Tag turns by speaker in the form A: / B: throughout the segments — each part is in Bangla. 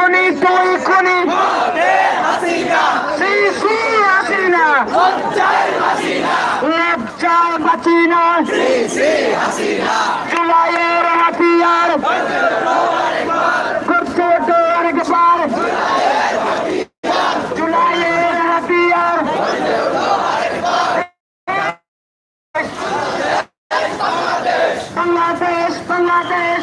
A: খুনি দুই খুনি হাসিনা লজ্জায় বাঁচিনা জুলাইয়ের হাতিয়ার। করতে তো আরেকবার। জুলাইয়ের হাতিয়ার। Bangladesh Bangladesh.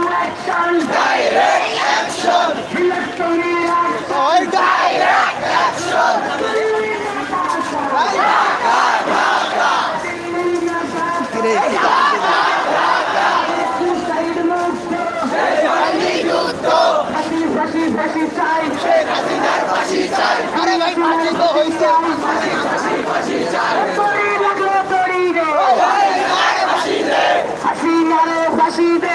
A: Direction! Direct action! Electronic action! Direct action! আরে ভাই ফাঁসি তো হয়েছে ফাঁসি ফাঁসি ফাঁসি চাই
B: হাসি রে ফাঁসি
A: দে